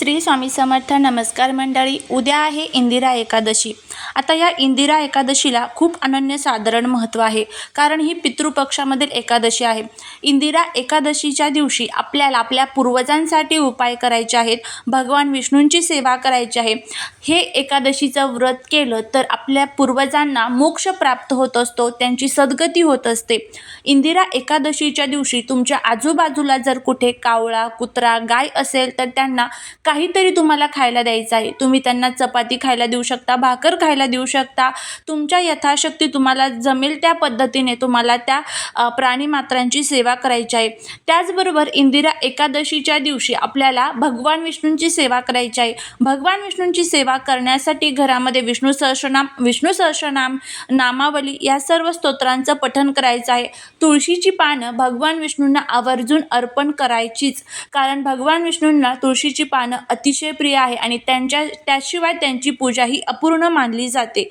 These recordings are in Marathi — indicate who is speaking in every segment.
Speaker 1: श्री स्वामी समर्थ नमस्कार मंडळी. उद्या आहे इंदिरा एकादशी. आता या इंदिरा एकादशीला खूप अनन्यसाधारण महत्त्व आहे. कारण ही पितृपक्षामधील एकादशी आहे. इंदिरा एकादशीच्या दिवशी आपल्याला आपल्या पूर्वजांसाठी उपाय करायचे आहेत. भगवान विष्णूंची सेवा करायची आहे. हे एकादशीचं व्रत केलं तर आपल्या पूर्वजांना मोक्ष प्राप्त होत असतो. त्यांची सद्गती होत असते. इंदिरा एकादशीच्या दिवशी तुमच्या आजूबाजूला जर कुठे कावळा कुत्रा गाय असेल तर त्यांना काहीतरी तुम्हाला खायला द्यायचं आहे. तुम्ही त्यांना चपाती खायला देऊ शकता भाकर खायला देऊ शकता. तुमच्या यथाशक्ती तुम्हाला जमेल त्या पद्धतीने तुम्हाला त्या प्राणीमात्रांची सेवा करायची आहे. त्याचबरोबर इंदिरा एकादशीच्या दिवशी आपल्याला भगवान विष्णूंची सेवा करायची आहे. भगवान विष्णूंची सेवा करण्यासाठी घरामध्ये विष्णू सहस्रनाम विष्णू सहस्रनाम नामावली या सर्व स्तोत्रांचं पठन करायचं आहे. तुळशीची पानं भगवान विष्णूंना आवर्जून अर्पण करायचीच. कारण भगवान विष्णूंना तुळशीची पानं अतिशय प्रिय आहे आणि त्यांच्या त्याशिवाय त्यांची पूजा ही अपूर्ण मानली जाते.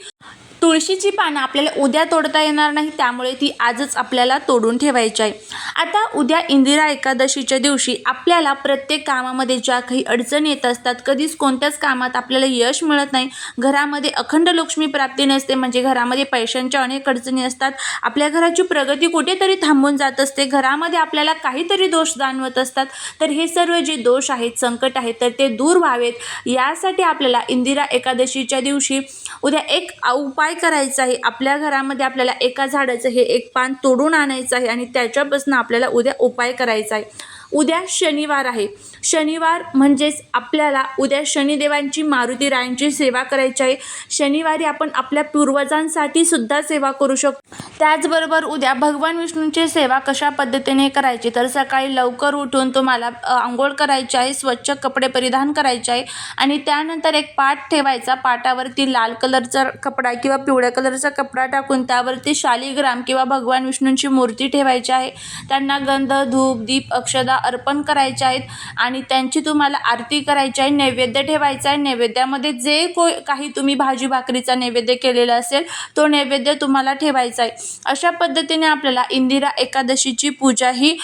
Speaker 1: तुळशीची पानं आपल्याला उद्या तोडता येणार नाही त्यामुळे ती आजच आपल्याला तोडून ठेवायची आहे. आता उद्या इंदिरा एकादशीच्या दिवशी आपल्याला प्रत्येक कामामध्ये ज्या काही अडचणी येत असतात कधीच कोणत्याच कामात आपल्याला यश मिळत नाही. घरामध्ये अखंड लक्ष्मी प्राप्ती नसते म्हणजे घरामध्ये पैशांच्या अनेक अडचणी असतात. आपल्या घराची प्रगती कुठेतरी थांबून जात असते. घरामध्ये आपल्याला काहीतरी दोष जाणवत असतात. तर हे सर्व जे दोष आहेत संकट आहेत तर ते दूर व्हावेत. यासाठी आपल्याला इंदिरा एकादशीच्या दिवशी उद्या एक उपाय काय करायचं आहे? आपल्या घरामध्ये आपल्याला एका झाडाचं हे एक पान तोडून आणायचं आहे आणि त्याच्यापासून आपल्याला उद्या उपाय करायचा आहे. उद्या शनिवार आहे. शनिवार म्हणजेच आपल्याला उद्या शनिदेवांची मारुती रायांची सेवा करायची आहे. शनिवारी आपण आपल्या पूर्वजांसाठी सुद्धा सेवा करू शकतो. त्याचबरोबर उद्या भगवान विष्णूंची सेवा कशा पद्धतीने करायची? तर सकाळी लवकर उठून तुम्हाला आंघोळ करायची आहे स्वच्छ कपडे परिधान करायचे आहे आणि त्यानंतर एक पाट ठेवायचा. पाटावरती लाल कलरचा कपडा किंवा पिवळ्या कलरचा कपडा टाकून त्यावरती शालिग्राम किंवा भगवान विष्णूंची मूर्ती ठेवायची आहे. त्यांना गंध धूप दीप अक्षदा अर्पण करायचे आहेत आणि त्यांची तुम्हाला आरती करायची आहे नैवेद्य ठेवायचा आहे. नैवेद्यामध्ये जे को काही तुम्ही भाजी भाकरीचा नैवेद्य केलेला असेल तो नैवेद्य तुम्हाला ठेवायचा आहे. अशा पद्धतीने आपल्याला इंदिरा एकादशीची पूजा ही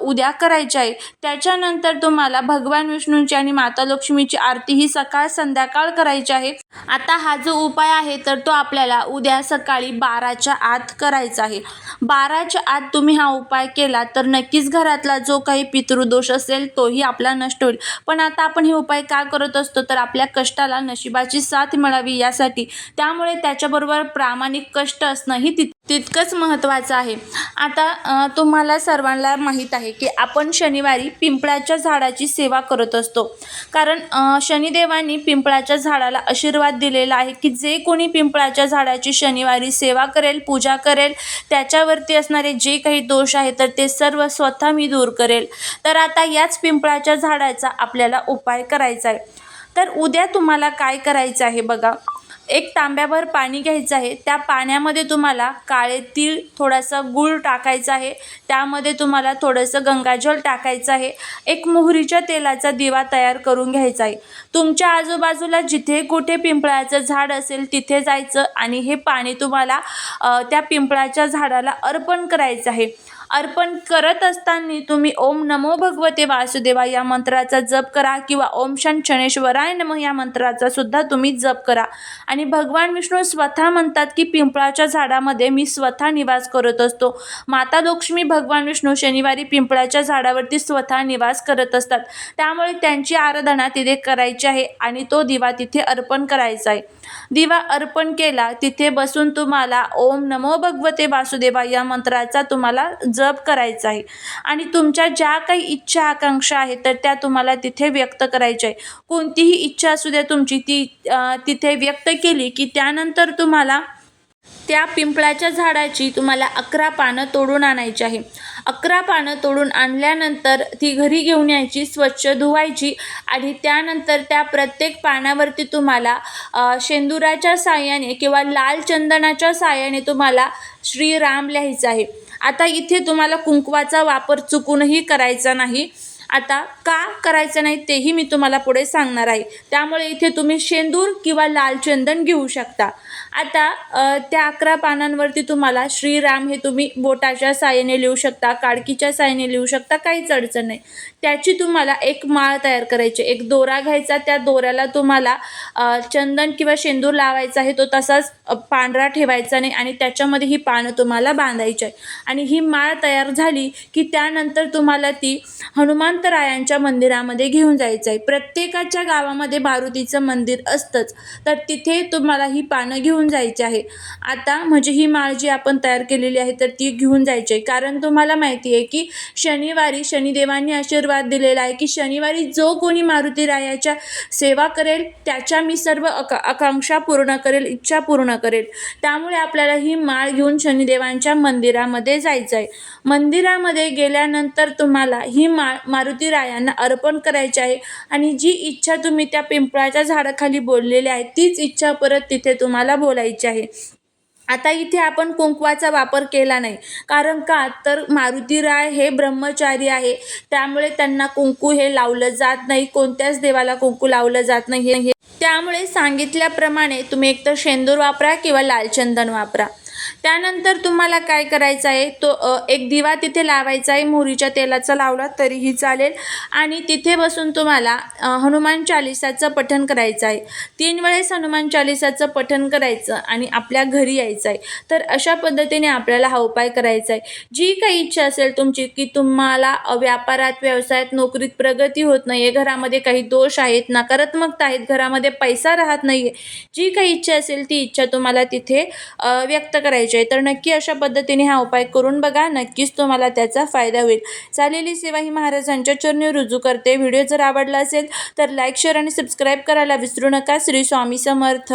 Speaker 1: उद्या करायची आहे. त्याच्यानंतर तुम्हाला भगवान विष्णूंची आणि माता लक्ष्मीची आरती ही सकाळ संध्याकाळ करायची आहे. आता हा जो उपाय आहे तर तो आपल्याला उद्या सकाळी बाराच्या आत करायचा आहे. बाराच्या आत तुम्ही हा उपाय केला तर नक्कीच घरातला जो काही पितृदोष असेल तोही आपला नष्ट होईल. पण आता आपण हे उपाय का करत असतो? तर आपल्या कष्टाला नशिबाची साथ मिळावी यासाठी. त्यामुळे त्याच्याबरोबर प्रामाणिक कष्ट असणंही तित तितकंच महत्त्वाचं आहे. आता तुम्हाला सर्वांना माहीत आहे की आपण शनिवारी पिंपळाच्या झाडाची सेवा करत असतो. कारण शनिदेवांनी पिंपळाच्या झाडाला आशीर्वाद दिलेला आहे की जे कोणी पिंपळाच्या झाडाची शनिवारी सेवा करेल पूजा करेल त्याच्यावरती असणारे जे काही दोष आहे तर ते सर्व स्वतः मी दूर करेल. तर आता याच पिंपळाच्या झाडाचा आपल्याला उपाय करायचा आहे. तर उद्या तुम्हाला काय करायचं आहे बघा. एक तांब्याभर पाणी घ्यायचं आहे. त्या पाण्यामध्ये तुम्हाला काळे तीळ थोडासा गूळ टाकायचा आहे. त्यामध्ये तुम्हाला थोडंसं गंगाजल टाकायचं आहे. एक मोहरीच्या तेलाचा दिवा तयार करून घ्यायचा आहे. तुमच्या आजूबाजूला जिथे कुठे पिंपळाचं झाड असेल तिथे जायचं आणि हे पाणी तुम्हाला त्या पिंपळाच्या झाडाला अर्पण करायचं आहे. अर्पण करत असताना तुम्ही ओम नमो भगवते वासुदेवा या मंत्राचा जप करा किंवा ओम शन शनेश्वराय नम या मंत्राचा सुद्धा तुम्ही जप करा. आणि भगवान विष्णू स्वतः म्हणतात की पिंपळाच्या झाडामध्ये मी स्वतः निवास करत असतो. माता लक्ष्मी भगवान विष्णू शनिवारी पिंपळाच्या झाडावरती स्वतः निवास करत असतात. त्यामुळे त्यांची आराधना तिथे करायची आहे आणि तो दिवा तिथे अर्पण करायचा आहे. दिवा अर्पण केला तिथे बसून तुम्हाला ओम नमो भगवते वासुदेवा या मंत्राचा तुम्हाला जप करायचा आहे. आणि तुमच्या ज्या काही इच्छा आकांक्षा आहेत तर त्या तुम्हाला तिथे व्यक्त करायच्या आहे कोणतीही इच्छा असू द्या तुमची ती तिथे व्यक्त केली की त्यानंतर तुम्हाला त्या पिंपळाच्या झाडाची तुम्हाला अकरा पानं तोडून आणायची आहे. अकरा पानं तोडून आणल्यानंतर ती घरी घेऊन यायची स्वच्छ धुवायची आणि त्यानंतर त्या प्रत्येक पानावरती तुम्हाला शेंदुराच्या साह्याने किंवा लाल चंदनाच्या साह्याने तुम्हाला श्रीराम लिहायचं आहे. आता इथे तुम्हाला कुंकवाचा वापर चुकूनही करायचा नाही. आता का करायचं नाही तेही मी तुम्हाला पुढे सांगणार आहे. त्यामुळे इथे तुम्ही शेंदूर किंवा लाल चंदन घेऊ शकता. आता त्या अकरा पानांवरती तुम्हाला श्रीराम हे तुम्ही बोटाच्या साहाय्याने लिहू शकता काडकीच्या साहाय्याने लिहू शकता काहीच अडचण नाही. त्याची तुम्हाला एक माळ तयार करायची आहे. एक दोरा घ्यायचा त्या दोऱ्याला तुम्हाला चंदन किंवा शेंदूर लावायचा आहे तो तसाच पांढरा ठेवायचा नाही आणि त्याच्यामध्ये ही पानं तुम्हाला बांधायची आहे आणि ही माळ तयार झाली की त्यानंतर तुम्हाला ती हनुमान हनुमंतरायांच्या मंदिरामध्ये घेऊन जायचं आहे प्रत्येकाच्या गावामध्ये मारुतीचं मंदिर असतंच तर तिथे तुम्हाला ही पानं घेऊन जायची आहे. आता म्हणजे ही माळ जी आपण तयार केलेली आहे तर ती घेऊन जायची आहे कारण तुम्हाला माहिती आहे की शनिवारी शनिदेवांनी आशीर्वाद दिलेला आहे की शनिवारी जो कोणी मारुती रायाच्या सेवा करेल त्याच्या मी सर्व अका आकांक्षा पूर्ण करेल इच्छा पूर्ण करेल. त्यामुळे आपल्याला ही माळ घेऊन शनिदेवांच्या मंदिरामध्ये जायचं आहे मंदिरामध्ये गेल्यानंतर तुम्हाला ही माळ मारुती रायांना अर्पण करायची आहे. आणि जी इच्छा तुम्ही त्या पिंपळाच्या झाडाखाली बोललेली आहे तीच इच्छा परत तिथे तुम्हाला बोलायची आहे. आता इथे आपण कुंकवाचा वापर केला नाही. कारण का? तर मारुती राय हे ब्रह्मचारी आहे. त्यामुळे त्यांना कुंकू हे लावलं जात नाही. कोणत्याच देवाला कुंकू लावलं जात नाही. हे त्यामुळे सांगितल्याप्रमाणे तुम्ही एकतर शेंदूर वापरा किंवा लालचंदन वापरा. त्यानंतर तुम्हाला काय करायचं आहे? तो एक दिवा तिथे लावायचा आहे मोहरीच्या तेलाचा लावला तरीही चालेल. आणि तिथे बसून तुम्हाला हनुमान चालिसाचं पठण करायचं आहे. तीन वेळेस हनुमान चालिसाचं पठण करायचं आणि आपल्या घरी यायचं आहे. तर अशा पद्धतीने आपल्याला हा उपाय करायचा आहे. जी काही इच्छा असेल तुमची की तुम्हाला व्यापारात व्यवसायात नोकरीत प्रगती होत नाही आहे घरामध्ये काही दोष आहेत नकारात्मकता आहेत घरामध्ये पैसा राहत नाही आहे जी काही इच्छा असेल ती इच्छा तुम्हाला तिथे व्यक्त व्यक्त करायची आहे तर नक्की अशा पद्धतीने हा उपाय करून बघा. नक्कीच तुम्हाला त्याचा फायदा होईल. चालेली सेवा ही महाराजांच्या चरणी रुजू करते. व्हिडिओ जर आवडला असेल तर लाईक शेअर आणि सबस्क्राईब करायला विसरू नका. श्री स्वामी समर्थ.